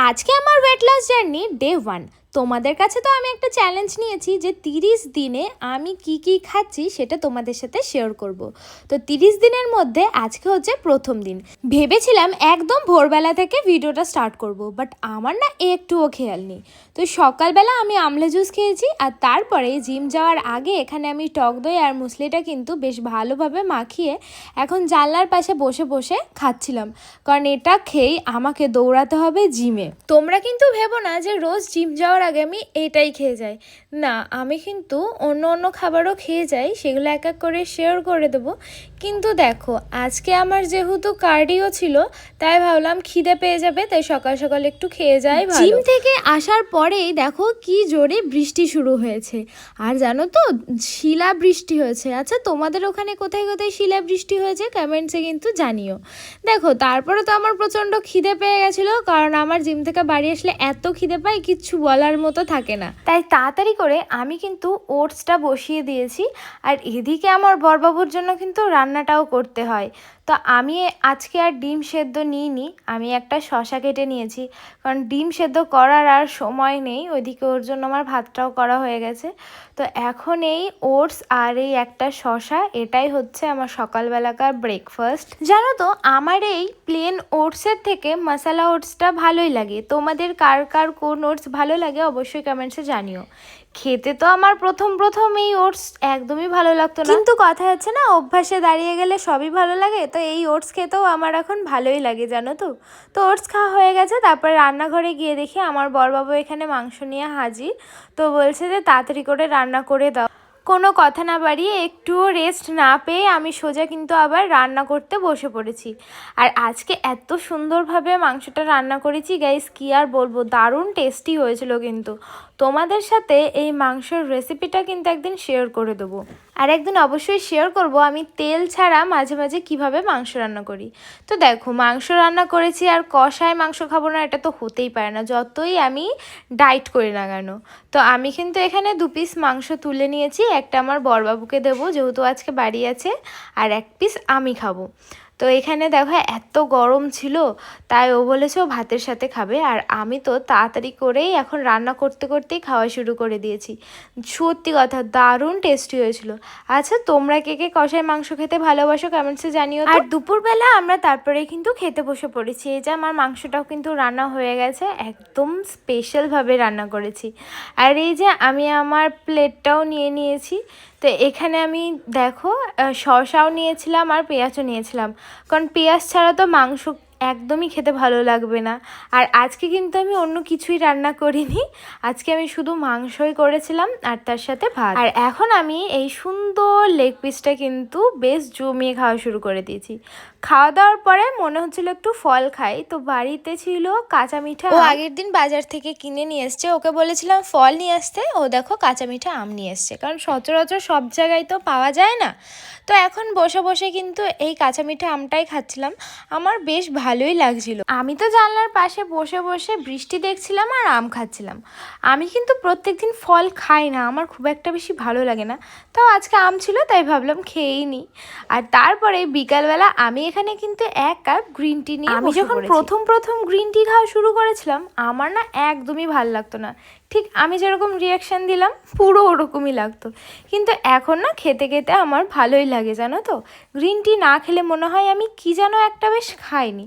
আজকে আমার weight loss journey day one তোমাদের কাছে তো আমি একটা চ্যালেঞ্জ নিয়েছি যে তিরিশ দিনে আমি কি কি খাচ্ছি সেটা তোমাদের সাথে শেয়ার করব। তো তিরিশ দিনের মধ্যে আজকে হচ্ছে প্রথম দিন। ভেবেছিলাম একদম ভোরবেলা থেকে ভিডিওটা স্টার্ট করব বাট আমার না একটুও খেয়াল নেই। তো সকালবেলা আমি আমলা জুস খেয়েছি, আর তারপরে জিম যাওয়ার আগে এখানে আমি টক দই আর মুসলিটা কিন্তু বেশ ভালোভাবে মাখিয়ে এখন জানলার পাশে বসে বসে খাচ্ছিলাম, কারণ এটা খেয়েই আমাকে দৌড়াতে হবে জিমে তোমরা কিন্তু ভেবো না যে রোজ জিম যাওয়ার আগে আমি এইটাই খেয়ে যাই। না আমি কিন্তু অন্য অন্য খাবারও খেয়ে যাই সেগুলো এক এক করে শেয়ার করে দেবো। কিন্তু দেখো আজকে আমার যেহেতু কার্ডিও ছিল তাই ভাবলাম খিদে পেয়ে যাবে তাই সকাল সকাল একটু খেয়ে যাই জিম থেকে আসার পরেই দেখো কি জোরে বৃষ্টি শুরু হয়েছে। আর জানো তো শিলা বৃষ্টি হয়েছে। আচ্ছা তোমাদের ওখানে কোথায় কোথায় শিলা বৃষ্টি হয়েছে কমেন্টসে কিন্তু জানিও। দেখো তারপরে তো আমার প্রচণ্ড খিদে পেয়ে গেছিল কারণ আমার জিম থেকে বাড়ি আসলে এত খিদে পাই কিচ্ছু বলার মতো থাকে না। তাই তাড়াতাড়ি করে আমি কিন্তু ওটসটা বসিয়ে দিয়েছি। আর এদিকে আমার বরবাবুর জন্য কিন্তু রান্নাটাও করতে হয়। তো আমি আজকে আর ডিম সেদ্ধ নিইনি, আমি একটা শশা কেটে নিয়েছি। কারণ ডিম সেদ্ধ করার আর সময় নেই, ওইদিকে ওর জন্য আমার ভাতটাও করা হয়ে গেছে। তো এখন এই ওটস আর এই একটা শশা, এটাই হচ্ছে আমার সকালবেলাকার ব্রেকফাস্ট জানো তো, আমার এই প্লেন ওটসের থেকে মশালা ওটসটা ভালোই লাগে। তোমাদের কার কার কোন ওটস ভালো লাগে অবশ্যই কমেন্টসে জানিও। খেতে তো আমার প্রথম প্রথম এই ওটস একদমই ভালো লাগতো না। কিন্তু কথা হচ্ছে না, অভ্যাসে দাঁড়িয়ে গেলে সবই ভালো লাগে, তো এই ওটস খেতেও আমার এখন ভালোই লাগে, জানো তো? তো ওটস খাওয়া হয়ে গেছে, তারপরে রান্নাঘরে গিয়ে দেখি আমার বরবাবু এখানে মাংস নিয়ে হাজির। তো বলছে যে তাড়াতাড়ি করে রান্না করে দাও। কোনো কথা না বাড়িয়ে একটুও রেস্ট না পেয়ে আমি সোজা কিন্তু আবার রান্না করতে বসে পড়েছি। আর আজকে এত সুন্দরভাবে মাংসটা রান্না করেছি গাইস কি আর বলব? দারুণ টেস্টি হয়েছিল কিন্তু। তোমাদের সাথে এই মাংসের রেসিপিটা কিন্তু একদিন শেয়ার করে দেবো। আর একদিন অবশ্যই শেয়ার করব, আমি তেল ছাড়া মাঝে মাঝে কীভাবে মাংস রান্না করি। তো দেখো, মাংস রান্না করেছি আর কষায় মাংস খাব না, এটা তো হতেই পারে না, যতই আমি ডাইট করি না কেন। তো আমি কিন্তু এখানে দু পিস মাংস তুলে নিয়েছি একটা আমার বরবাবুকে দেবো যেহেতু আজকে বাড়ি আছে আর এক পিস আমি খাব। তো এখানে দেখো এত গরম ছিল, তাই ও বলেছে ও ভাতের সাথে খাবে। আর আমি তো তাড়াতাড়ি করেই এখন রান্না করতে করতেই খাওয়া শুরু করে দিয়েছি। সত্যি কথা, দারুণ টেস্টি হয়েছিল। আচ্ছা তোমরা কে কে কষায় মাংস খেতে ভালোবাসো কমেন্টসে জানিও আর দুপুরবেলা আমরা তারপরে কিন্তু খেতে বসে পড়েছি। এই যে আমার মাংসটাও কিন্তু রান্না হয়ে গেছে, একদম স্পেশালভাবে রান্না করেছি। আর এই যে আমি আমার প্লেটটাও নিয়ে নিয়েছি তো এখানে আমি দেখো শসাও নিয়েছিলাম আর পেঁয়াজও নিয়েছিলাম। কারণ পেঁয়াজ ছাড়া তো মাংস একদমই খেতে ভালো লাগবে না। আর আজকে কিন্তু আমি অন্য কিছুই রান্না করিনি। আজকে আমি শুধু মাংসই করেছিলাম আর তার সাথে ভাত। আর এখন আমি এই সুন্দর লেগ পিসটা কিন্তু বেশ জমিয়ে খাওয়া শুরু করে দিয়েছি। খাওয়া দাওয়ার পরে মনে হচ্ছিল একটু ফল খাই। তো বাড়িতে ছিল কাঁচা মিঠা ও আগের দিন বাজার থেকে কিনে নিয়ে এসছে। ওকে বলেছিলাম ফল নিয়ে আসতে। ও দেখো কাঁচা মিঠা আম নিয়ে এসছে। কারণ সচরাচর সব জায়গায় তো পাওয়া যায় না। তো এখন বসে বসে কিন্তু এই কাঁচা মিঠা আমটাই খাচ্ছিলাম। আমার বেশ ভালোই লাগছিল। আমি তো জানলার পাশে বসে বসে বৃষ্টি দেখছিলাম আর আম খাচ্ছিলাম। আমি কিন্তু প্রত্যেকদিন ফল খাই না আমার খুব একটা বেশি ভালো লাগে না। তাও আজকে আম ছিল তাই ভাবলাম খেয়েই নিই। আর তারপরে বিকালবেলা আমি এখানে কিন্তু এক কাপ গ্রিন টি নিয়ে আমি যখন প্রথম প্রথম গ্রিন টি খাওয়া শুরু করেছিলাম আমার না একদমই ভালো লাগতো না। ঠিক আমি যেরকম রিয়াকশান দিলাম পুরো ওরকমই লাগতো। কিন্তু এখন না খেতে খেতে আমার ভালোই লাগে জানো তো? গ্রিন টি না খেলে মনে হয় আমি কি যেন একটা বেশ খাইনি।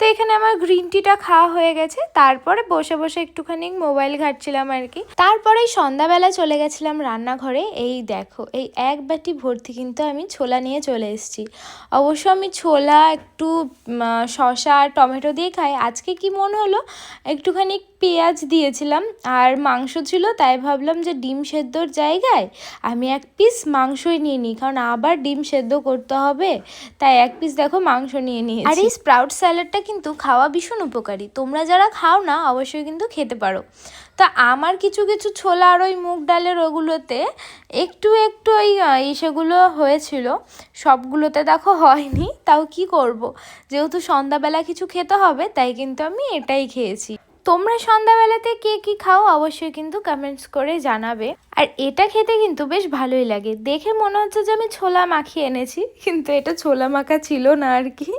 তো এখানে আমার গ্রিন টিটা খাওয়া হয়ে গেছে। তারপরে বসে বসে একটুখানি মোবাইল ঘাটছিলাম আর কি। তারপরে সন্ধ্যাবেলা চলে গেছিলাম রান্নাঘরে। এই দেখো, এই এক বাটি ভর্তি কিন্তু আমি ছোলা নিয়ে চলে এসেছি। অবশ্য আমি ছোলা, একটু শশা আর টমেটো দিয়ে খাই। আজকে কি মন হলো? একটুখানি পেঁয়াজ দিয়েছিলাম। আর মাংস ছিল, তাই ভাবলাম যে ডিম সেদ্ধর জায়গায় আমি এক পিস মাংসই নিয়ে নিই। কারণ আবার ডিম সেদ্ধ করতে হবে। তাই এক পিস দেখো, মাংস নিয়ে নিয়েছি। আর, এই স্প্রাউট স্যালাডটা কিন্তু খাওয়া ভীষণ উপকারী। তোমরা যারা খাও না, অবশ্যই কিন্তু খেতে পারো। তা আমার কিছু কিছু ছোলা আর ওই মুগ ডালের ওগুলোতে একটু একটু ওই সেগুলো হয়েছিল। সবগুলোতে দেখো হয়নি, তাও কি করব? যেহেতু সন্ধ্যাবেলা কিছু খেতে হবে, তাই কিন্তু আমি এটাই খেয়েছি। তোমরা সন্ধ্যাবেলাতে কে কি খাও অবশ্যই কিন্তু কমেন্টস করে জানাবে। আর এটা খেতে কিন্তু বেশ ভালোই লাগে। দেখে মনে হচ্ছে যে আমি ছোলা মাখিয়ে এনেছি, কিন্তু এটা ছোলা মাখা ছিল না আর কি।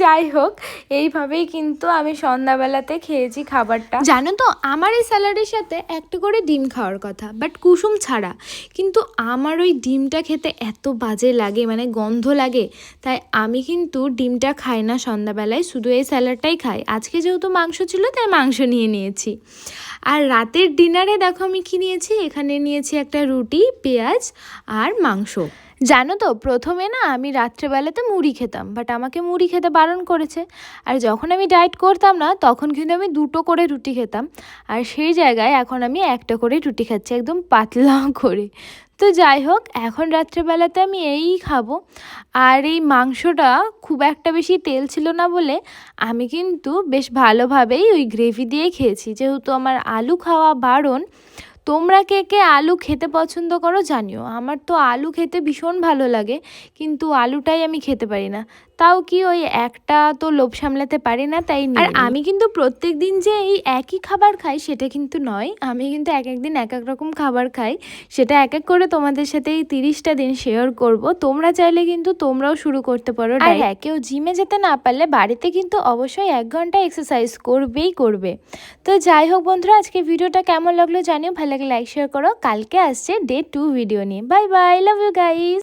যাই হোক, এইভাবেই কিন্তু আমি সন্ধ্যাবেলাতে খেয়েছি খাবারটা। জানো তো, আমার এই স্যালাডের সাথে একটা করে ডিম খাওয়ার কথা বাট কুসুম ছাড়া। কিন্তু আমার ওই ডিমটা খেতে এত বাজে লাগে মানে গন্ধ লাগে, তাই আমি কিন্তু ডিমটা খাই না সন্ধ্যাবেলায়, শুধু এই স্যালাডটাই খাই। আজকে যেহেতু মাংস ছিল, তাই মাংস নিয়ে নিয়েছি। আর রাতের ডিনারে দেখো আমি কী নিয়েছি? এখানে নিয়েছি একটা রুটি, পেঁয়াজ আর মাংস। জানো তো, প্রথমে না আমি রাত্রেবেলাতে মুড়ি খেতাম বাট আমাকে মুড়ি খেতে বারণ করেছে। আর যখন আমি ডায়েট করতাম না, তখন কিন্তু আমি দুটো করে রুটি খেতাম। আর সেই জায়গায় এখন আমি একটা করে রুটি খাচ্ছি, একদম পাতলা করে। তো যাই হোক, এখন রাত্রেবেলাতে আমি এই খাব। আর এই মাংসটা খুব একটা বেশি তেল ছিল না বলে আমি কিন্তু বেশ ভালোভাবেই ওই গ্রেভি দিয়ে খেয়েছি। যেহেতু আমার আলু খাওয়া বারণ, তোমরা কে কে আলু খেতে পছন্দ করো জানিও। আমার তো আলু খেতে ভীষণ ভালো লাগে, কিন্তু আলুটাই আমি খেতে পারি না। তাও কি ওই একটা তো লোভ সামলাতে পারি না তাই আর আমি কিন্তু প্রত্যেক দিন যে এই একই খাবার খাই সেটা কিন্তু নয়। আমি কিন্তু এক এক দিন এক এক রকম খাবার খাই। সেটা এক এক করে তোমাদের সাথে এই তিরিশটা দিন শেয়ার করব। তোমরা চাইলে কিন্তু তোমরাও শুরু করতে পারো আর হ্যাঁ কেউ জিমে যেতে না পারলে বাড়িতে কিন্তু অবশ্যই এক ঘণ্টা এক্সারসাইজ করবেই করবে। তো যাই হোক বন্ধুরা আজকে ভিডিওটা কেমন লাগল জানিও। ভালো লাগে লাইক শেয়ার করো। কালকে আসছে ডে টু ভিডিও নিয়ে। Bye bye love you guys